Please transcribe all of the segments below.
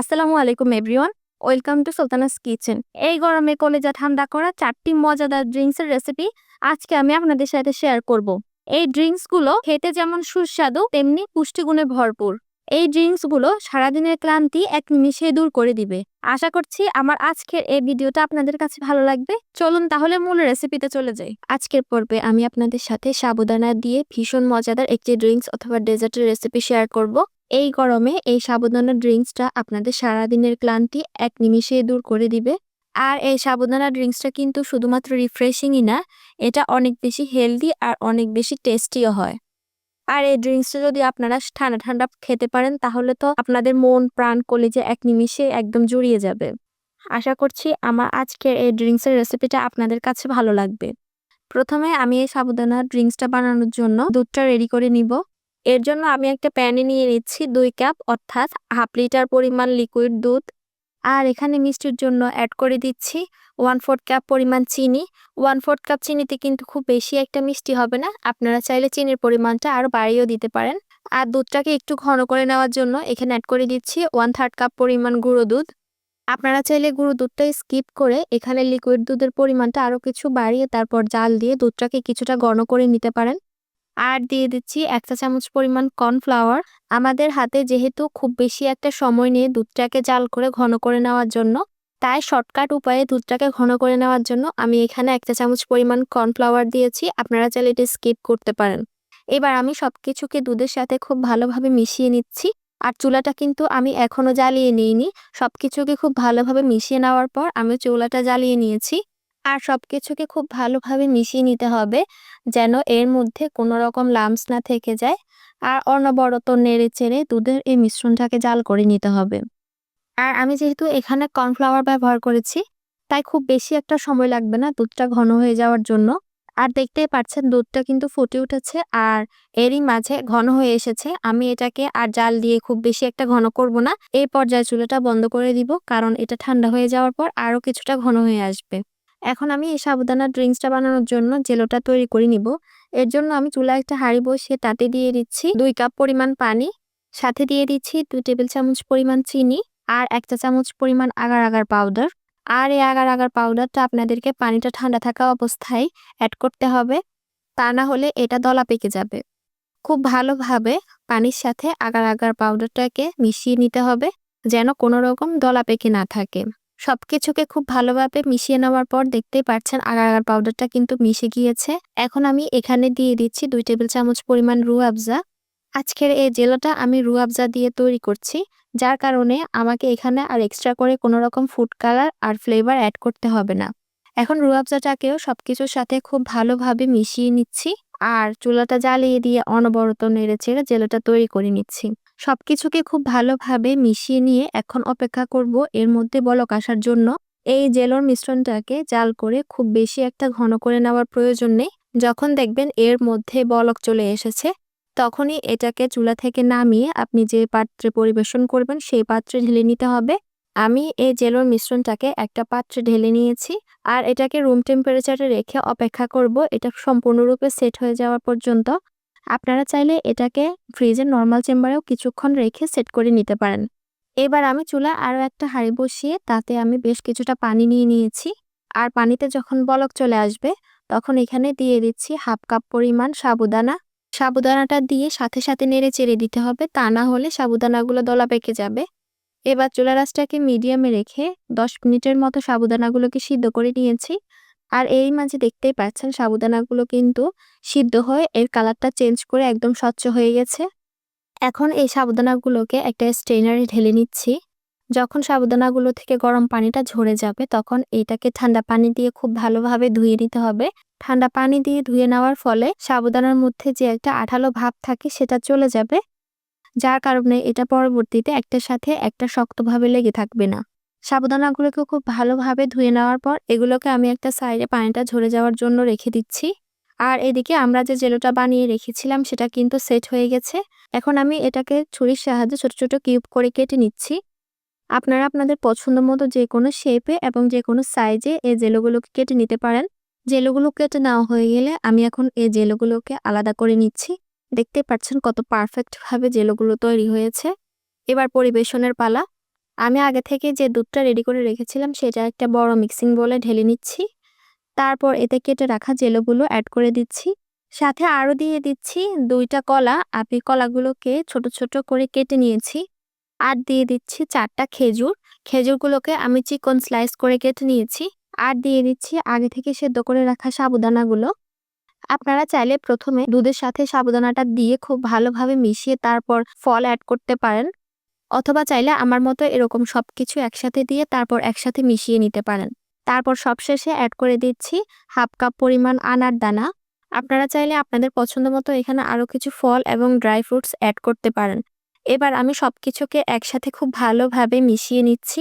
আসসালামু আলাইকুম everyone, welcome to Sultana's kitchen. এই গরমে কলেজা ঠান্ডা করা চারটি মজাদার ড্রিঙ্কসের রেসিপি আজকে আমি আপনাদের সাথে শেয়ার করব। এই ড্রিঙ্কসগুলো খেতে যেমন সুস্বাদু, তেমনি পুষ্টিগুণে ভরপুর। এই ড্রিঙ্কসগুলো সারাদিনের ক্লান্তি এক নিমিষে দূর করে দিবে। আশা করছি আমার আজকের এই ভিডিওটা আপনাদের কাছে ভালো লাগবে। চলুন তাহলে মূল রেসিপিতে চলে যাই। আজকের পর্বে আমি আপনাদের সাথে সাবুদানা দিয়ে ভীষণ মজাদার একটি ড্রিঙ্কস অথবা ডেজার্টের রেসিপি শেয়ার করব। এই গরমে এই সাবুদানা ড্রিঙ্কসটা আপনাদের সারাদিনের ক্লান্তি এক নিমিষেই দূর করে দিবে। আর এই সাবুদানা ড্রিঙ্কসটা কিন্তু শুধুমাত্র রিফ্রেশিংই না, এটা অনেক বেশি হেলদি আর অনেক বেশি টেস্টিও হয়। আর এই ড্রিঙ্কসটা যদি আপনারা ঠান্ডা ঠান্ডা খেতে পারেন, তাহলে তো আপনাদের মন, প্রাণ, কলেজে এক নিমিষে একদম জুড়িয়ে যাবে। আশা করছি আমার আজকের এই ড্রিঙ্কসের রেসিপিটা আপনাদের কাছে ভালো লাগবে। প্রথমে আমি এই সাবুদানা ড্রিঙ্কসটা বানানোর জন্য দুধটা রেডি করে নিব। এর জন্য আমি একটা প্যানে নিয়ে নিচ্ছি দুই কাপ, অর্থাৎ হাফ লিটার পরিমাণ লিকুইড দুধ। আর এখানে মিষ্টির জন্য অ্যাড করে দিচ্ছি ওয়ান ফোর্থ কাপ পরিমাণ চিনি। ওয়ান ফোর্থ কাপ চিনিতে কিন্তু খুব বেশি একটা মিষ্টি হবে না। আপনারা চাইলে চিনির পরিমাণটা আরও বাড়িয়েও দিতে পারেন। আর দুধটাকে একটু ঘন করে নেওয়ার জন্য এখানে অ্যাড করে দিচ্ছি ওয়ান থার্ড কাপ পরিমাণ গুঁড়ো দুধ। আপনারা চাইলে গুঁড়ো দুধটা স্কিপ করে এখানে লিকুইড দুধের পরিমাণটা আরও কিছু বাড়িয়ে তারপর জাল দিয়ে দুধটাকে কিছুটা ঘন করে নিতে পারেন। আর দিয়ে দিচ্ছি এক চা চামচ পরিমাণ কর্নফ্লাওয়ার। আমাদের হাতে যেহেতু খুব বেশি একটা সময় নিয়ে দুধটাকে জাল করে ঘন করে নেওয়ার জন্য, তাই শর্টকাট উপায়ে দুধটাকে ঘন করে নেওয়ার জন্য আমি এখানে এক চা চামচ পরিমাণ কর্নফ্লাওয়ার দিয়েছি, আপনারা চাইলে এটি স্কিপ করতে পারেন। এবার আমি সব কিছুকে দুধের সাথে খুব ভালোভাবে মিশিয়ে নিচ্ছি, আর চুলাটা কিন্তু আমি এখনও জ্বালিয়ে নিইনি। সব কিছুকে খুব ভালোভাবে মিশিয়ে নেওয়ার পর আমি চুলাটা জ্বালিয়ে নিয়েছি। আর সব কিছুকে খুব ভালোভাবে মিশিয়ে নিতে হবে যেন এর মধ্যে কোনো রকম লামস না থেকে যায়। আর অনবরত নেড়ে চেড়ে দুধের এই মিশ্রণটাকে জাল করে নিতে হবে। আর আমি যেহেতু এখানে কর্নফ্লাওয়ার ব্যবহার করেছি, তাই খুব বেশি একটা সময় লাগবে না দুধটা ঘন হয়ে যাওয়ার জন্য। আর দেখতেই পাচ্ছেন দুধটা কিন্তু ফুটে উঠেছে আর এরই মাঝে ঘন হয়ে এসেছে। আমি এটাকে আর জাল দিয়ে খুব বেশি একটা ঘন করব না। এই পর্যায়ে চুলাটা বন্ধ করে দিব কারণ এটা ঠান্ডা হয়ে যাওয়ার পর আরও কিছুটা ঘন হয়ে আসবে। এখন আমি এই সাবুদানা ড্রিঙ্কসটা বানানোর জন্য জেলোটা তৈরি করে নিব। এর জন্য আমি চুলা একটা হাঁড়ি বসিয়ে তাতে দিয়ে দিচ্ছি দুই কাপ পরিমাণ পানি, সাথে দিয়ে দিচ্ছি দুই টেবিল চামচ পরিমাণ চিনি আর একটা চামচ পরিমাণ আগার আগার পাউডার। আর এই আগার আগার পাউডারটা আপনাদেরকে পানিটা ঠান্ডা থাকা অবস্থায় অ্যাড করতে হবে, তা না হলে এটা দলা পেকে যাবে। খুব ভালোভাবে পানির সাথে আগার আগার পাউডারটাকে মিশিয়ে নিতে হবে যেন কোনো রকম দলা পেকে না থাকে। সবকিছুকে খুব ভালোভাবে মিশিয়ে নেওয়ার পর দেখতেই পাচ্ছেন আগার পাউডারটা কিন্তু মিশে গিয়েছে। এখন আমি এখানে দিয়ে দিচ্ছি দুই টেবিল চামচ পরিমাণ রু আফজা। আজকের এই জেলোটা আমি রু আফজা দিয়ে তৈরি করছি, যার কারণে আমাকে এখানে আর এক্সট্রা করে কোনো রকম ফুড কালার আর ফ্লেভার অ্যাড করতে হবে না। এখন রু আফজাটাকেও সবকিছুর সাথে খুব ভালোভাবে মিশিয়ে নিচ্ছি, আর চুলাটা জ্বালিয়ে দিয়ে অনবরত নেড়ে ছেড়ে জেলোটা তৈরি করে নিচ্ছি। সবকিছুকে খুব ভালোভাবে মিশিয়ে নিয়ে এখন অপেক্ষা করব এর মধ্যে বলক আসার জন্য। এই জেলোর মিশ্রণটাকে জাল করে খুব বেশি একটা ঘন করে নেওয়ার প্রয়োজন নেই। যখন দেখবেন এর মধ্যে বলক চলে এসেছে, তখনই এটাকে চুলা থেকে নামিয়ে আপনি যে পাত্রে পরিবেশন করবেন সেই পাত্রে ঢেলে নিতে হবে। আমি এই জেলোর মিশ্রণটাকে একটা পাত্রে ঢেলে নিয়েছি আর এটাকে রুম টেম্পারেচারে রেখে অপেক্ষা করব। এটা সম্পূর্ণরূপে সেট হয়ে যাওয়া পর্যন্ত। আপনারা চাইলে এটাকে ফ্রিজের নর্মাল চেম্বারেও কিছুক্ষণ রেখে সেট করে নিতে পারেন। এবার আমি চুলা আরও একটা হাঁড়ি বসিয়ে তাতে আমি বেশ কিছুটা পানি নিয়ে নিয়েছি। আর পানিতে যখন বলক চলে আসবে, তখন এখানে দিয়ে দিচ্ছি হাফ কাপ পরিমাণ সাবুদানা। সাবুদানাটা দিয়ে সাথে সাথে নেড়ে চেড়ে দিতে হবে, তা না হলে সাবুদানাগুলো দলা পেকে যাবে। এবার চুলা রাসটাকে মিডিয়ামে রেখে দশ মিনিটের মতো সাবুদানাগুলোকে সিদ্ধ করে নিয়েছি। আর এই মাঝে দেখতেই পাচ্ছেন সাবুদানাগুলো কিন্তু সিদ্ধ হয়ে এর কালারটা চেঞ্জ করে একদম স্বচ্ছ হয়ে গেছে। এখন এই সাবুদানাগুলোকে একটা স্ট্রেনারে ঢেলে নিচ্ছি। যখন সাবুদানাগুলো থেকে গরম পানিটা ঝরে যাবে তখন এইটাকে ঠান্ডা পানি দিয়ে খুব ভালোভাবে ধুয়ে নিতে হবে। ঠান্ডা পানি দিয়ে ধুয়ে নেওয়ার ফলে সাবুদানার মধ্যে যে একটা আঠালো ভাব থাকে সেটা চলে যাবে। যার কারণে এটা পরবর্তীতে একটার সাথে একটা শক্তভাবে লেগে থাকবে না। সাবুদানাগুলোকে খুব ভালোভাবে ধুয়ে নেওয়ার পর এগুলোকে আমি একটা সাইডে পানিটা ঝরে যাওয়ার জন্য রেখে দিচ্ছি। আর এদিকে আমরা যে জেলোটা বানিয়ে রেখেছিলাম সেটা কিন্তু সেট হয়ে গেছে। এখন আমি এটাকে ছুরির সাহায্যে ছোট ছোট কিউব করে কেটে নিচ্ছি। আপনারা আপনাদের পছন্দ মতো যে কোনো শেপে এবং যে কোনো সাইজে এই জেলোগুলোকে কেটে নিতে পারেন। জেলোগুলো কেটে নেওয়া হয়ে গেলে আমি এখন এই জেলোগুলোকে আলাদা করে নিচ্ছি। দেখতে পাচ্ছেন কত পারফেক্টভাবে জেলোগুলো তৈরি হয়েছে। এবার পরিবেশনের পালা। আমি আগে থেকে যে দুধটা রেডি করে রেখেছিলাম, সেটা একটা বড় মিক্সিং বলে ঢেলে নিচ্ছি। তারপর এতে কেটে রাখা জেলোগুলো অ্যাড করে দিচ্ছি। সাথে আরও দিয়ে দিচ্ছি দুইটা কলা। আপনি কলাগুলোকে ছোট ছোট করে কেটে নিয়েছি। আর দিয়ে দিচ্ছি চারটা খেজুর। খেজুরগুলোকে আমি চিকন স্লাইস করে কেটে নিয়েছি। আর দিয়ে দিচ্ছি আগে থেকে সেদ্ধ করে রাখা সাবুদানাগুলো। আপনারা চাইলে প্রথমে দুধের সাথে সাবুদানাটা দিয়ে খুব ভালোভাবে মিশিয়ে তারপর ফল অ্যাড করতে পারেন। অথবা চাইলে আমার মতো এরকম সব কিছু একসাথে দিয়ে তারপর একসাথে মিশিয়ে নিতে পারেন। তারপর সবশেষে অ্যাড করে দিচ্ছি হাফ কাপ পরিমাণ আনার দানা। আপনারা চাইলে আপনাদের পছন্দ মতো এখানে আরও কিছু ফল এবং ড্রাই ফ্রুটস অ্যাড করতে পারেন। এবার আমি সব কিছুকে একসাথে খুব ভালোভাবে মিশিয়ে নিচ্ছি।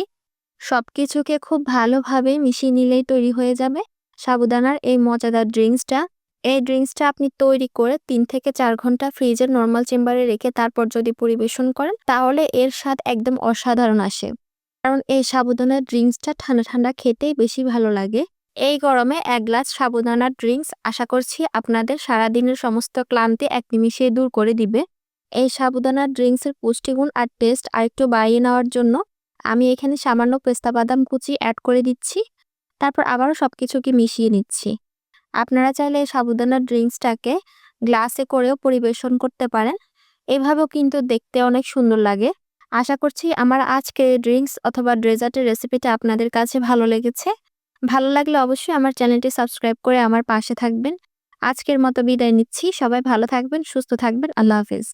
সব কিছুকে খুব ভালোভাবে মিশিয়ে নিলেই তৈরি হয়ে যাবে। সাবুদানার এই মজাদার ড্রিঙ্কসটা এই ড্রিঙ্কসটা আপনি তৈরি করে তিন থেকে চার ঘণ্টা ফ্রিজের নর্মাল চেম্বারে রেখে তারপর যদি পরিবেশন করেন, তাহলে এর স্বাদ একদম অসাধারণ আসে। কারণ এই সাবুদানার ড্রিঙ্কসটা ঠান্ডা ঠান্ডা খেতেই বেশি ভালো লাগে। এই গরমে এক গ্লাস সাবুদানার ড্রিঙ্কস আশা করছি আপনাদের সারাদিনের সমস্ত ক্লান্তি এক নিমিষে দূর করে দিবে। এই সাবুদানার ড্রিঙ্কসের পুষ্টিগুণ আর টেস্ট আরেকটু বাড়িয়ে নেওয়ার জন্য আমি এখানে সামান্য পেস্তা বাদাম কুচি অ্যাড করে দিচ্ছি। তারপর আবারও সব কিছুকে মিশিয়ে নিচ্ছি। আপনারা চাইলে এই সাবুদানার ড্রিঙ্কসটাকে গ্লাসে করেও পরিবেশন করতে পারেন। এভাবেও কিন্তু দেখতে অনেক সুন্দর লাগে। আশা করছি আমার আজকের ড্রিঙ্কস অথবা ড্রেজার্টের রেসিপিটা আপনাদের কাছে ভালো লেগেছে। ভালো লাগলে অবশ্যই আমার চ্যানেলটি সাবস্ক্রাইব করে আমার পাশে থাকবেন। আজকের মতো বিদায় নিচ্ছি। সবাই ভালো থাকবেন, সুস্থ থাকবেন। আল্লাহ হাফিজ।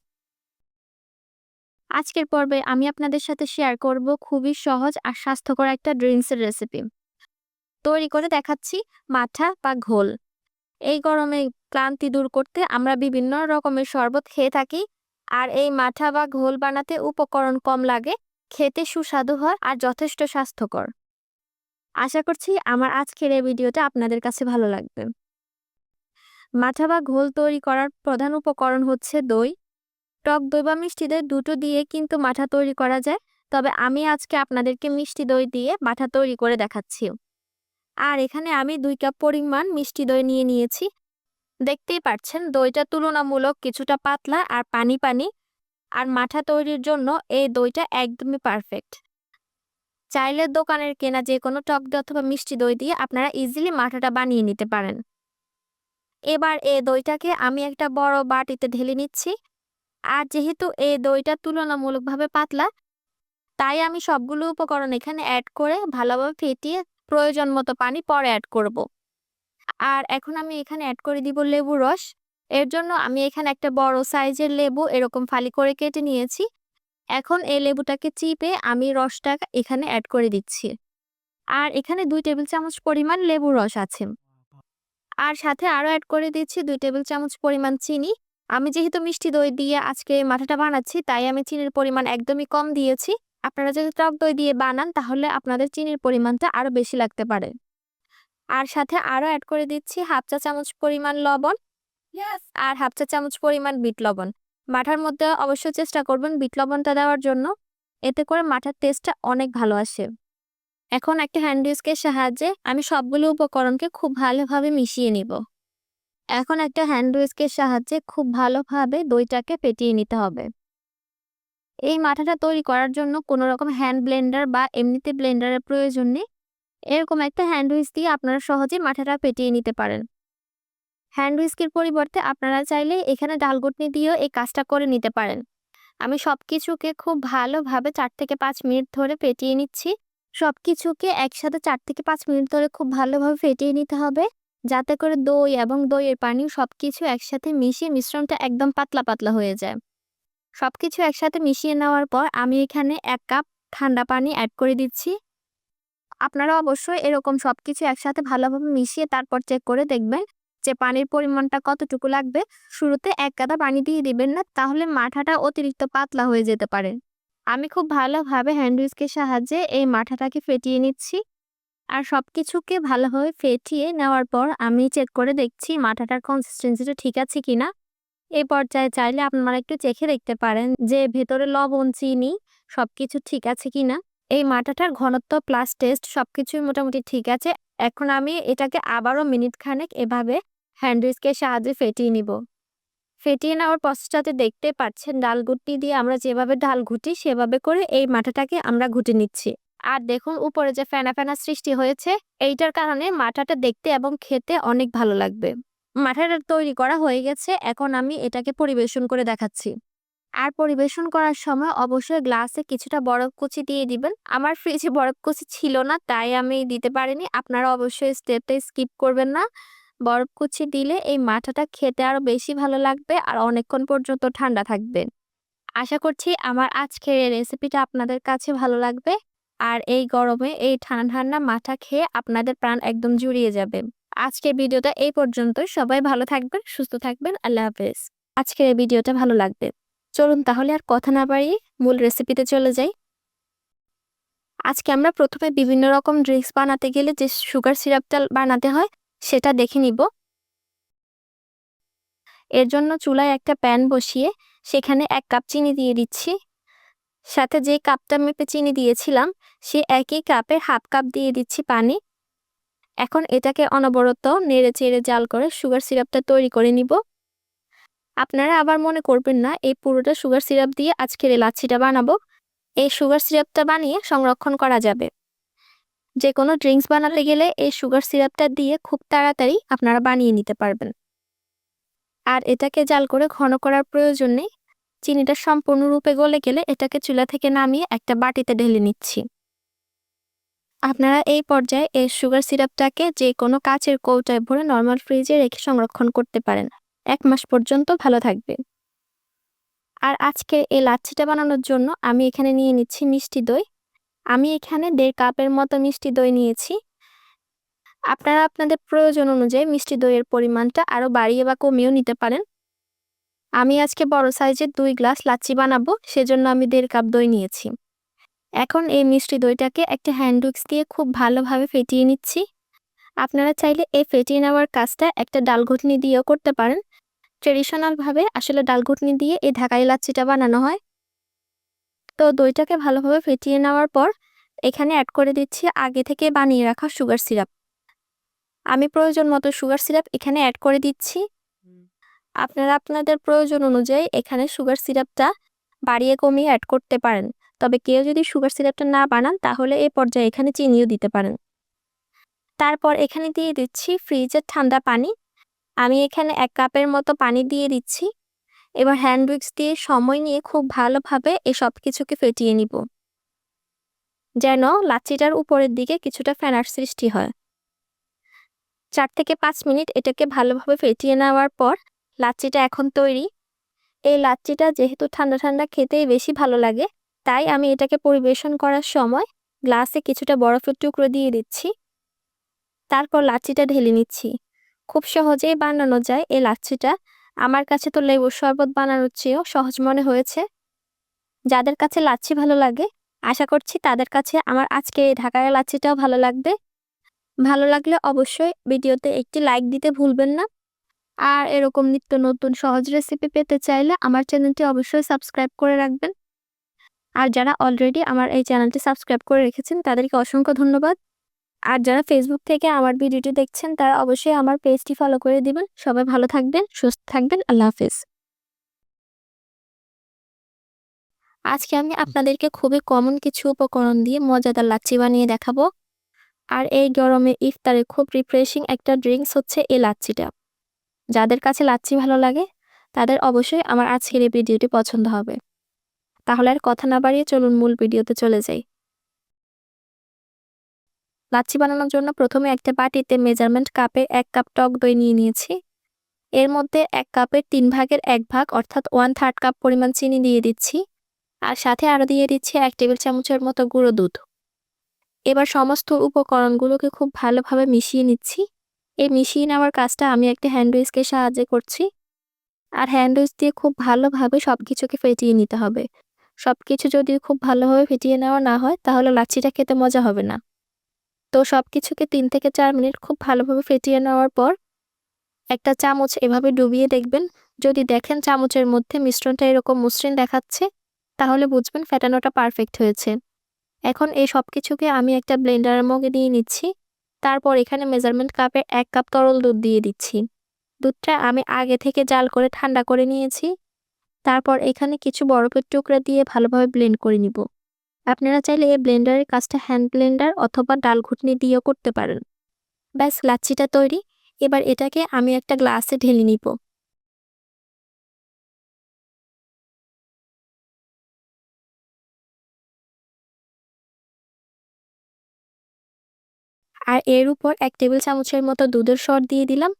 আজকের পর্বে আমি আপনাদের সাথে শেয়ার করব খুবই সহজ আর স্বাস্থ্যকর একটা ড্রিঙ্কসের রেসিপি। তৈরি করে দেখাচ্ছি মাঠা বা ঘোল। এই গরমে ক্লান্তি দূর করতে আমরা বিভিন্ন রকমের শরবত খেয়ে থাকি। আর এই মাঠা বা ঘোল বানাতে উপকরণ কম লাগে, খেতে সুস্বাদু হয় আর যথেষ্ট স্বাস্থ্যকর। আশা করছি আমার আজকের এই ভিডিওটা আপনাদের কাছে ভালো লাগবে। মাঠা বা ঘোল তৈরি করার প্রধান উপকরণ হচ্ছে দই। টক দই বা মিষ্টি দই দুটো দিয়ে কিন্তু মাঠা তৈরি করা যায়। তবে আমি আজকে আপনাদেরকে মিষ্টি দই দিয়ে মাঠা তৈরি করে দেখাচ্ছি। আর এখানে আমি দুই কাপ পরিমাণ মিষ্টি দই নিয়ে নিয়েছি। দেখতেই পাচ্ছেন, দইটা তুলনামূলক কিছুটা পাতলা আর পানি পানি। আর মাঠা তৈরির জন্য এই দইটা একদমই পারফেক্ট চাইলে দোকানের কেনা যে কোনো টক দই অথবা মিষ্টি দই দিয়ে আপনারা ইজিলি মাঠাটা বানিয়ে নিতে পারেন। এবার এই দইটাকে আমি একটা বড় বাটিতে ঢেলে নিচ্ছি। আর যেহেতু এই দইটা তুলনামূলকভাবে পাতলা, তাই আমি সবগুলো উপকরণ এখানে অ্যাড করে ভালোভাবে ফেটিয়ে প্রয়োজন মতো পানি পরে অ্যাড করব। আর এখন আমি এখানে অ্যাড করে দিব লেবু রস। এর জন্য আমি এখানে একটা বড় সাইজের লেবু এরকম ফালি করে কেটে নিয়েছি। এখন এই লেবুটাকে চিপে আমি রসটা এখানে অ্যাড করে দিচ্ছি। আর এখানে দুই টেবিল চামচ পরিমাণ লেবু রস আছে। আর সাথে আরও অ্যাড করে দিচ্ছি দুই টেবিল চামচ পরিমাণ চিনি। আমি যেহেতু মিষ্টি দই দিয়ে আজকে মাথাটা বানাচ্ছি, তাই আমি চিনির পরিমাণ একদমই কম দিয়েছি। আপনারা যদি টক দই দিয়ে বানান তাহলে আপনাদের চিনির পরিমাণটা আরও বেশি লাগতে পারে। আর সাথে আরও অ্যাড করে দিচ্ছি হাফ চা চামচ পরিমাণ লবণ আর হাফ চা চামচ পরিমাণ বিট লবণ। মাঠার মধ্যে অবশ্যই চেষ্টা করবেন বিট লবণটা দেওয়ার জন্য। এতে করে মাঠার টেস্টটা অনেক ভালো আসে। এখন একটা হ্যান্ড উইস্কের সাহায্যে আমি সবগুলো উপকরণকে খুব ভালোভাবে মিশিয়ে নিব। এখন একটা হ্যান্ড উইস্কের সাহায্যে খুব ভালোভাবে দইটাকে পেটিয়ে নিতে হবে। এই মাথাটা তৈরি করার জন্য কোনো রকম হ্যান্ড ব্লেন্ডার বা এমনিতে ব্লেন্ডারের প্রয়োজন নেই। এরকম একটা হ্যান্ড উইস্ক দিয়ে আপনারা সহজেই মাথাটা পেটিয়ে নিতে পারেন। হ্যান্ড উইস্কের পরিবর্তে আপনারা চাইলে এখানে ডালগুটনি দিয়েও এই কাজটা করে নিতে পারেন। আমি সব কিছুকে খুব ভালোভাবে চার থেকে পাঁচ মিনিট ধরে পেটিয়ে নিচ্ছি। সব কিছুকে একসাথে চার থেকে পাঁচ মিনিট ধরে খুব ভালোভাবে ফেটিয়ে নিতে হবে। যাতে করে দই এবং দইয়ের পানি সব কিছু একসাথে মিশিয়ে মিশ্রণটা একদম পাতলা পাতলা হয়ে যায়। সব কিছু একসাথে মিশিয়ে নেওয়ার পর আমি এখানে এক কাপ ঠান্ডা পানি অ্যাড করে দিচ্ছি। আপনারা অবশ্যই এরকম সব কিছু একসাথে ভালোভাবে মিশিয়ে তারপর চেক করে দেখবেন যে পানির পরিমাণটা কতটুকু লাগবে। শুরুতে এক গাদা পানি দিয়ে দিবেন না, তাহলে মাঠাটা অতিরিক্ত পাতলা হয়ে যেতে পারে। আমি খুব ভালোভাবে হ্যান্ডউইচকের সাহায্যে এই মাঠাটাকে ফেটিয়ে নিচ্ছি। আর সব কিছুকে ভালোভাবে ফেটিয়ে নেওয়ার পর আমি চেক করে দেখছি মাঠাটার কনসিস্টেন্সিটা ঠিক আছে কিনা। এই পর্যায়ে চাইলে আপনারা একটু চেখে দেখতে পারেন যে ভেতরে লবণ, চিনি সবকিছু ঠিক আছে কিনা। এই মাটাটার ঘনত্ব প্লাস টেস্ট সবকিছুই মোটামুটি ঠিক আছে। এখন আমি এটাকে আবারও মিনিট খানেক এভাবে হ্যান্ডউইচকে সাহায্যে ফেটিয়ে নিব। ফেটিয়ে নেওয়ার প্রসেসটাতে দেখতে পাচ্ছেন ডাল ঘুটনি দিয়ে আমরা যেভাবে ডাল ঘুটি সেভাবে করে এই মাথাটাকে আমরা ঘুটে নিচ্ছি। আর দেখুন উপরে যে ফেনা ফেনা সৃষ্টি হয়েছে, এইটার কারণে মাথাটা দেখতে এবং খেতে অনেক ভালো লাগবে। মাথাটা তৈরি করা হয়ে গেছে। এখন আমি এটাকে পরিবেশন করে দেখাচ্ছি। আর পরিবেশন করার সময় অবশ্যই গ্লাসে কিছুটা বরফ কুচি দিয়ে দিবেন। আমার ফ্রিজে বরফ কুচি ছিল না, তাই আমি দিতে পারিনি। আপনারা অবশ্যই স্টেপটা স্কিপ করবেন না। বরফ কুচি দিলে এই মাথাটা খেতে আরও বেশি ভালো লাগবে আর অনেকক্ষণ পর্যন্ত ঠান্ডা থাকবে। আশা করছি আমার আজকের এই রেসিপিটা আপনাদের কাছে ভালো লাগবে। আর এই গরমে এই ঠান্ডা ঠান্ডা মাথা খেয়ে আপনাদের প্রাণ একদম জুড়িয়ে যাবে। আজকের ভিডিওটা এই পর্যন্ত সবাই ভালো থাকবেন, সুস্থ থাকবেন। আল্লাহ হাফেজ। আজকের এই ভিডিওটা ভালো লাগবে। চলুন তাহলে আর কথা না বাড়িয়ে মূল রেসিপিতে চলে যাই। আজকে আমরা প্রথমে বিভিন্ন রকম ড্রিঙ্কস বানাতে গেলে যে সুগার সিরাপটা বানাতে হয়, সেটা দেখে নিব। এর জন্য চুলায় একটা প্যান বসিয়ে সেখানে এক কাপ চিনি দিয়ে দিচ্ছি। সাথে যে কাপটা মেপে চিনি দিয়েছিলাম, সে একই কাপের হাফ কাপ দিয়ে দিচ্ছি পানি। এখন এটাকে অনবরত নেড়ে চেড়ে জাল করে সুগার সিরাপটা তৈরি করে নিব। আপনারা আবার মনে করবেন না, এই পুরোটা সুগার সিরাপ দিয়ে আজকের এই লাচ্ছিটা বানাবো। এই সুগার সিরাপটা বানিয়ে সংরক্ষণ করা যাবে। যে কোনো ড্রিঙ্কস বানাতে গেলে এই সুগার সিরাপটা দিয়ে খুব তাড়াতাড়ি আপনারা বানিয়ে নিতে পারবেন। আর এটাকে জাল করে ঘন করার প্রয়োজন নেই। চিনিটা সম্পূর্ণরূপে গলে গেলে এটাকে চুলা থেকে নামিয়ে একটা বাটিতে ঢেলে নিচ্ছি। আপনারা এই পর্যায়ে এই সুগার সিরাপটাকে যে কোনো কাচের কৌটায় ভরে নর্মাল ফ্রিজে রেখে সংরক্ষণ করতে পারেন। এক মাস পর্যন্ত ভালো থাকবে। আর আজকে এই লাচ্ছিটা বানানোর জন্য আমি এখানে নিয়ে নিচ্ছি মিষ্টি দই। আমি এখানে দেড় কাপের মতো মিষ্টি দই নিয়েছি। আপনারা আপনাদের প্রয়োজন অনুযায়ী মিষ্টি দইয়ের পরিমাণটা আরও বাড়িয়ে বা কমিয়েও নিতে পারেন। আমি আজকে বড় সাইজের দুই গ্লাস লাচ্ছি বানাবো, সেজন্য আমি দেড় কাপ দই নিয়েছি। এখন এই মিষ্টি দইটাকে একটা হ্যান্ড দিয়ে খুব ভালোভাবে ফেটিয়ে নিচ্ছি। আপনারা চাইলে এই ফেটিয়ে নেওয়ার কাজটা একটা ডাল ঘুটনি দিয়েও করতে পারেন। ট্রেডিশনালভাবে আসলে ডাল ঘুটনি দিয়ে এই ঢাকাই লাচ্ছিটা বানানো হয়। তো দইটাকে ভালোভাবে ফেটিয়ে নেওয়ার পর এখানে অ্যাড করে দিচ্ছি আগে থেকে বানিয়ে রাখা সুগার সিরাপ আমি প্রয়োজন মতো সুগার সিরাপ এখানে অ্যাড করে দিচ্ছি। আপনারা আপনাদের প্রয়োজন অনুযায়ী এখানে সুগার সিরাপটা বাড়িয়ে কমিয়ে অ্যাড করতে পারেন। তবে কেউ যদি সুগার সিরাপটা না বানান, তাহলে এই পর্যায়ে এখানে চিনিও দিতে পারেন। তারপর এখানে দিয়ে দিচ্ছি ফ্রিজের ঠান্ডা পানি। আমি এখানে এক কাপের মতো পানি দিয়ে দিচ্ছি। এবার হ্যান্ড উইক্স দিয়ে সময় নিয়ে খুব ভালোভাবে এই সব কিছুকে ফেটিয়ে নিব। যেন লাচ্ছিটার উপরের দিকে কিছুটা ফেনার সৃষ্টি হয়। চার থেকে পাঁচ মিনিট এটাকে ভালোভাবে ফেটিয়ে নেওয়ার পর লাচ্ছিটা এখন তৈরি। এই লাচ্ছিটা যেহেতু ঠান্ডা ঠান্ডা খেতেই বেশি ভালো লাগে তাই আমি এটাকে পরিবেশন করার সময় গ্লাসে কিছুটা বরফের টুকরো দিয়ে দিচ্ছি। তারপর লাচ্ছিটা ঢেলে নিচ্ছি। খুব সহজেই বানানো যায় এই লাচ্ছিটা। আমার কাছে তো লেবুর শরবত বানানোর চেয়েও সহজ মনে হয়েছে। যাদের কাছে লাচ্ছি ভালো লাগে, আশা করছি তাদের কাছে আমার আজকে এই ঢাকার লাচ্ছিটাও ভালো লাগবে। ভালো লাগলে অবশ্যই ভিডিওতে একটি লাইক দিতে ভুলবেন না। আর এরকম নিত্য নতুন সহজ রেসিপি পেতে চাইলে আমার চ্যানেলটি অবশ্যই সাবস্ক্রাইব করে রাখবেন। আর যারা অলরেডি আমার এই চ্যানেলটি সাবস্ক্রাইব করে রেখেছেন, তাদেরকে অসংখ্য ধন্যবাদ। আর যারা ফেসবুক থেকে আমার ভিডিওটি দেখছেন, তারা অবশ্যই আমার পেজটি ফলো করে দিবেন। সবাই ভালো থাকবেন, সুস্থ থাকবেন, আল্লাহ হাফিজ। আজকে আমি আপনাদেরকে খুবই কমন কিছু উপকরণ দিয়ে মজাদার লাচ্ছি বানিয়ে দেখাবো। আর এই গরমে ইফতারে খুব রিফ্রেশিং একটা ড্রিঙ্কস হচ্ছে এই লাচ্ছিটা। যাদের কাছে লাচ্ছি ভালো লাগে, তাদের অবশ্যই আমার আজকের এই ভিডিওটি পছন্দ হবে। তাহলে আর কথা না বাড়িয়ে চলুন মূল ভিডিওতে চলে যাই। লাচ্ছি বানানোর জন্য প্রথমে একটা বাটিতে মেজারমেন্ট কাপে এক কাপ টক দই নিয়ে নিয়েছি। এর মধ্যে এক কাপের তিন ভাগের এক ভাগ, অর্থাৎ ওয়ান থার্ড কাপ পরিমাণ চিনি দিয়ে দিচ্ছি। আর সাথে আরও দিয়ে দিচ্ছি এক টেবিল চামচের মতো গুঁড়ো দুধ। এবার সমস্ত উপকরণগুলোকে খুব ভালোভাবে মিশিয়ে নিচ্ছি। এই মিশিয়ে নেওয়ার কাজটা আমি একটা হ্যান্ডউইচকে সাহায্যে করছি। আর হ্যান্ডউইচ দিয়ে খুব ভালোভাবে সব কিছুকে ফেটিয়ে নিতে হবে। সব কিছু যদি খুব ভালোভাবে ফেটিয়ে নেওয়া না হয়, তাহলে লাচ্ছিটা খেতে মজা হবে না। তো সব কিছুকে তিন থেকে চার মিনিট খুব ভালোভাবে ফেটিয়ে নেওয়ার পর একটা চামচ এভাবে ডুবিয়ে দেখবেন। যদি দেখেন চামচের মধ্যে মিশ্রণটা এরকম মসৃণ দেখাচ্ছে, তাহলে বুঝবেন ফেটানোটা পারফেক্ট হয়েছে। এখন এই সব কিছুকে আমি একটা ব্লেন্ডারের মগে দিয়ে নিচ্ছি। তারপর এখানে মেজারমেন্ট কাপে এক কাপ তরল দুধ দিয়ে দিচ্ছি। দুধটা আমি আগে থেকে জাল করে ঠান্ডা করে নিয়েছি। তারপর এখানে কিছু বরফের টুকরা দিয়ে ভালোভাবে ব্লেন্ড করে নিব। আপনারা চাইলে এই ব্লেন্ডারের কাজটা হ্যান্ড ব্লেন্ডার অথবা ডাল ঘুটনি দিয়েও করতে পারেন। ব্যাস, লাচ্ছিটা তৈরি। এবার এটাকে আমি একটা গ্লাসে ঢেলে নিব। আর এর উপর এক টেবিল চামচের মতো দুধের সর দিয়ে দিলাম।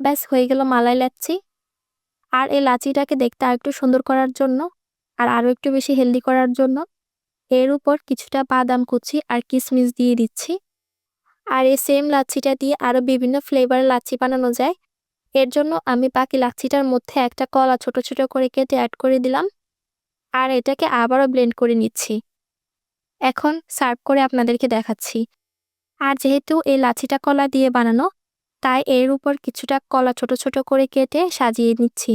ব্যাস, হয়ে গেল মালাই লাচ্ছি। আর এই লাচিটাকে দেখতে আর একটু সুন্দর করার জন্য আর আরও একটু বেশি হেলদি করার জন্য এর উপর কিছুটা বাদাম কুচি আর কিশমিশ দিয়ে দিচ্ছি। আর এই সেম লাচ্ছিটা দিয়ে আরও বিভিন্ন ফ্লেভারের লাচ্ছি বানানো যায়। এর জন্য আমি বাকি লাচ্ছিটার মধ্যে একটা কলা ছোট ছোট করে কেটে অ্যাড করে দিলাম। আর এটাকে আবারও ব্লেন্ড করে নিচ্ছি। এখন সার্ভ করে আপনাদেরকে দেখাচ্ছি। আর যেহেতু এই লাচ্ছিটা কলা দিয়ে বানানো তাই এর উপর কিছুটা কলা ছোট ছোট করে কেটে সাজিয়ে নিচ্ছি।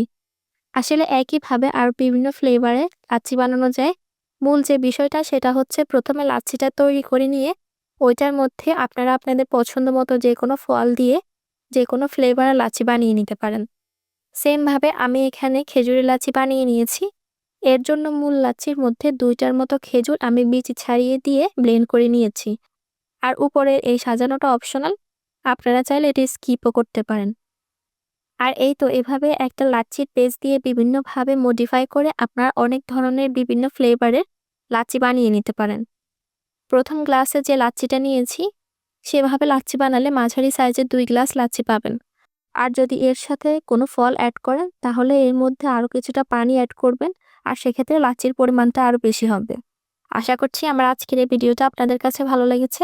আসলে একইভাবে আর বিভিন্ন ফ্লেভারে লাচ্ছি বানানো যায়। মূল যে বিষয়টা সেটা হচ্ছে প্রথমে লাচ্ছিটা তৈরি করে নিয়ে ওইটার মধ্যে আপনারা আপনাদের পছন্দ মতো যে কোনো ফল দিয়ে যে কোনো ফ্লেভারের লাচ্ছি বানিয়ে নিতে পারেন। সেমভাবে আমি এখানে খেজুরের লাচ্ছি বানিয়ে নিয়েছি। এর জন্য মূল লাচ্ছির মধ্যে দুইটার মতো খেজুর আমি বীজ ছাড়িয়ে দিয়ে ব্লেন্ড করে নিয়েছি। আর উপরের এই সাজানোটা অপশনাল আপনারা চাইলে এটি স্কিপও করতে পারেন। আর এই তো এভাবে একটা লাচ্ছির পেজ দিয়ে বিভিন্নভাবে মডিফাই করে আপনারা অনেক ধরনের বিভিন্ন ফ্লেভারের লাচ্ছি বানিয়ে নিতে পারেন। প্রথম গ্লাসে যে লাচ্ছিটা নিয়েছি, সেভাবে লাচ্ছি বানালে মাঝারি সাইজের দুই গ্লাস লাচ্ছি পাবেন। আর যদি এর সাথে কোনো ফল অ্যাড করেন, তাহলে এর মধ্যে আরও কিছুটা পানি অ্যাড করবেন, আর সেক্ষেত্রে লাচ্ছির পরিমাণটা আরও বেশি হবে। আশা করছি আমার আজকের এই ভিডিওটা আপনাদের কাছে ভালো লেগেছে।